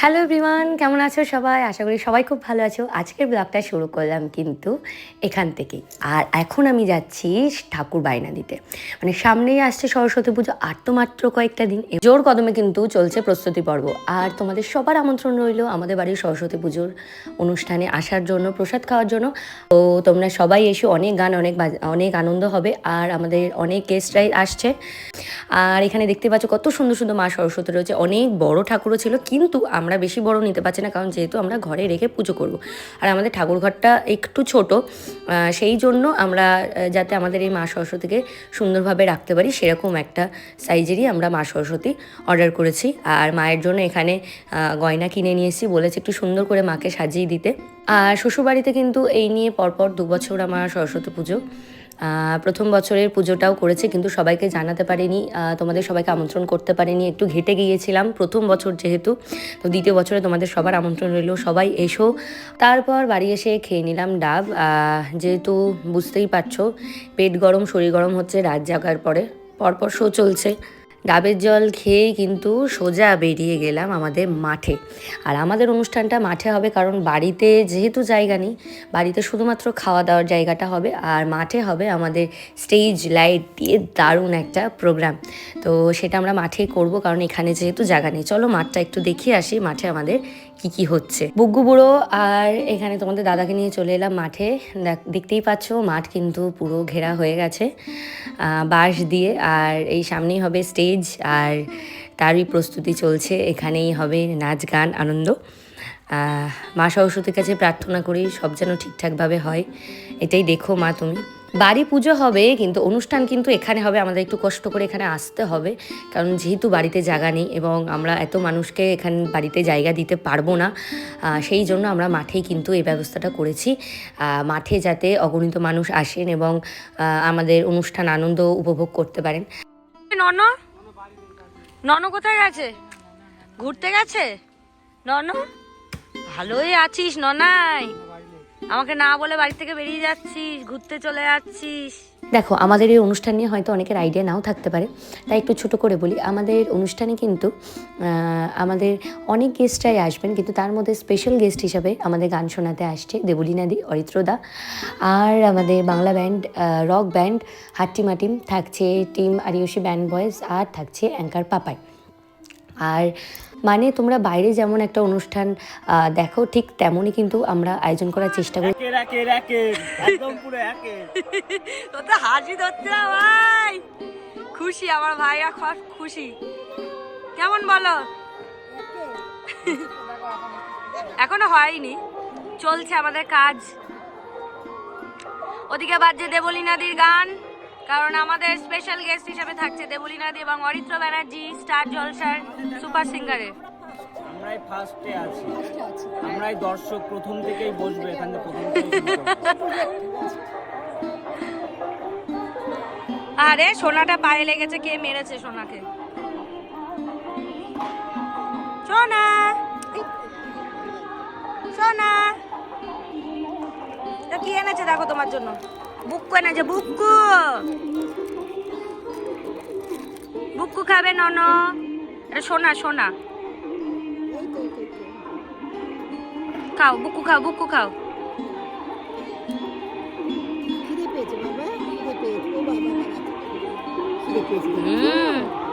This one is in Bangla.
হ্যালো এভরিওয়ান কেমন আছো সবাই? আশা করি সবাই খুব ভালো আছো। আজকের ব্লগটা শুরু করলাম কিন্তু এখান থেকেই। আর এখন আমি যাচ্ছি ঠাকুর বায়না দিতে। মানে সামনেই আসছে সরস্বতী পুজো, আর তো মাত্র কয়েকটা দিন। জোর কদমে কিন্তু চলছে প্রস্তুতি পর্ব। আর তোমাদের সবার আমন্ত্রণ রইল আমাদের বাড়ির সরস্বতী পুজোর অনুষ্ঠানে আসার জন্য, প্রসাদ খাওয়ার জন্য। তো তোমরা সবাই এসে, অনেক গান, অনেক অনেক আনন্দ হবে। আর আমাদের অনেক গেস্টরাই আসছে। আর এখানে দেখতে পাচ্ছ কত সুন্দর সুন্দর মা সরস্বতী রয়েছে। অনেক বড় ঠাকুরও ছিল, কিন্তু আমরা বেশি বড় নিতে পারছি না, কারণ যেহেতু আমরা ঘরে রেখে পুজো করব। আর আমাদের ঠাকুরঘরটা একটু ছোট সেই জন্য আমরা যাতে আমাদের এই মা সরস্বতীকে সুন্দরভাবে রাখতে পারি, সেরকম একটা সাইজেরই আমরা মা সরস্বতী অর্ডার করেছি। আর মায়ের জন্য এখানে গয়না কিনে নিয়ে এসেছি, বলেছি একটু সুন্দর করে মাকে সাজিয়ে দিতে। আর শ্বশুরবাড়িতে কিন্তু এই নিয়ে পরপর দু বছর আমার সরস্বতী পুজো। প্রথম বছরের পুজোটাও করেছে, কিন্তু সবাইকে জানাতে পারিনি। তোমাদের সবাইকে আমন্ত্রণ করতে পারিনি। একটু ঘেটে গিয়েছিলাম প্রথম বছর যেহেতু, তো দ্বিতীয় বছরে তোমাদের সবার আমন্ত্রণ রইল, সবাই এসো। তারপর বাড়ি এসে খেয়ে নিলাম ডাব। যেহেতু বুঝতেই পারছ, পেট গরম, শরীর গরম হচ্ছে, রাত জাগার পরে পরপর শো চলছে। ডাবের জল খেয়েই কিন্তু সোজা বেরিয়ে গেলাম আমাদের মাঠে। আর আমাদের অনুষ্ঠানটা মাঠে হবে কারণ বাড়িতে যেহেতু জায়গা নেই, বাড়িতে শুধুমাত্র খাওয়া দাওয়ার জায়গাটা হবে আর মাঠে হবে আমাদের স্টেজ লাইট দিয়ে দারুণ একটা প্রোগ্রাম তো সেটা আমরা মাঠেই করব কারণ এখানে যেহেতু জায়গা নেই। চলো মাঠটা একটু দেখিয়ে আসি মাঠে আমাদের কি কি হচ্ছে। বুগ্গু বুড়ো আর এখানে তোমাদের দাদাকে নিয়ে চলে এলাম মাঠে। দেখ- দেখতেই পাচ্ছো মাঠ কিন্তু পুরো ঘেরা হয়ে গেছে বাঁশ দিয়ে। আর এই সামনেই হবে স্টেজ আর তারই প্রস্তুতি চলছে। এখানেই হবে নাচ, গান, আনন্দ। মা সরস্বতীর কাছে প্রার্থনা করি সব যেন ঠিকঠাকভাবে হয়। এটাই দেখো মা তুমি। বাড়ি পুজো হবে, কিন্তু অনুষ্ঠান কিন্তু এখানে হবে। আমাদের একটু কষ্ট করে এখানে আসতে হবে, কারণ যেহেতু বাড়িতে জায়গা নেই এবং আমরা এত মানুষকে এখানে বাড়িতে জায়গা দিতে পারব না সেই জন্য আমরা মাঠেই কিন্তু এই ব্যবস্থাটা করেছি। মাঠে যাতে অগণিত মানুষ আসেন এবং আমাদের অনুষ্ঠান আনন্দ উপভোগ করতে পারেন। নন নন কোথায় গেছে? ঘুরতে গেছে? নন? ভালোই আছিস ননাই। আমাকে না বলে বাড়ি থেকে বেরিয়ে যাচ্ছিস, ঘুরতে চলে যাচ্ছিস। দেখো, আমাদের এই অনুষ্ঠান নিয়ে হয়তো অনেকের আইডিয়া নাও থাকতে পারে। তাই একটু ছোট করে বলি, আমাদের অনুষ্ঠানে কিন্তু আমাদের অনেক গেস্টরাই আসবেন, কিন্তু তার মধ্যে স্পেশাল গেস্ট হিসাবে আমাদের গান শোনাতে আসছে দেবলীনাদি অরিত্রদা আর আমাদের Bangla band rock band Hattimatim থাকছে টিম আরিয়সী ব্যান্ড বয়েজ আর থাকছে অ্যাঙ্কার পাপাই। আর মানে তোমরা বাইরে যেমন একটা অনুষ্ঠান দেখো ঠিক তেমনই কিন্তু আমরা আয়োজন করার চেষ্টা করি। হাসি ধরছে ভাই। খুশি আমার ভাইরা খুব খুশি। কেমন বলো? এখনও হয়নি চলছে আমাদের কাজ। ওদিকে বাজছে দেবলীনাদির গান। কারণ আমাদের স্পেশাল গেস্ট হিসেবে থাকছে দেবলীনাদি এবং অরিত্র ব্যানার্জি স্টার জলসার সুপার সিঙ্গারের। আমরাই ফার্স্টে আছি। আমরাই দর্শক প্রথম থেকেই বসবে এখান থেকে প্রথম। আরে সোনাটা পায়ে লেগেছে কে মেরেছে সোনাকে? সোনা! সোনা! তা কি এনেছে দেখো তোমার জন্য? বুক্কু এনেছে বুক্কু। বুক্কু খাবে নন এটা সোনা সোনা। খাও বুক্কু খাও বুক্কু খাও। হুম।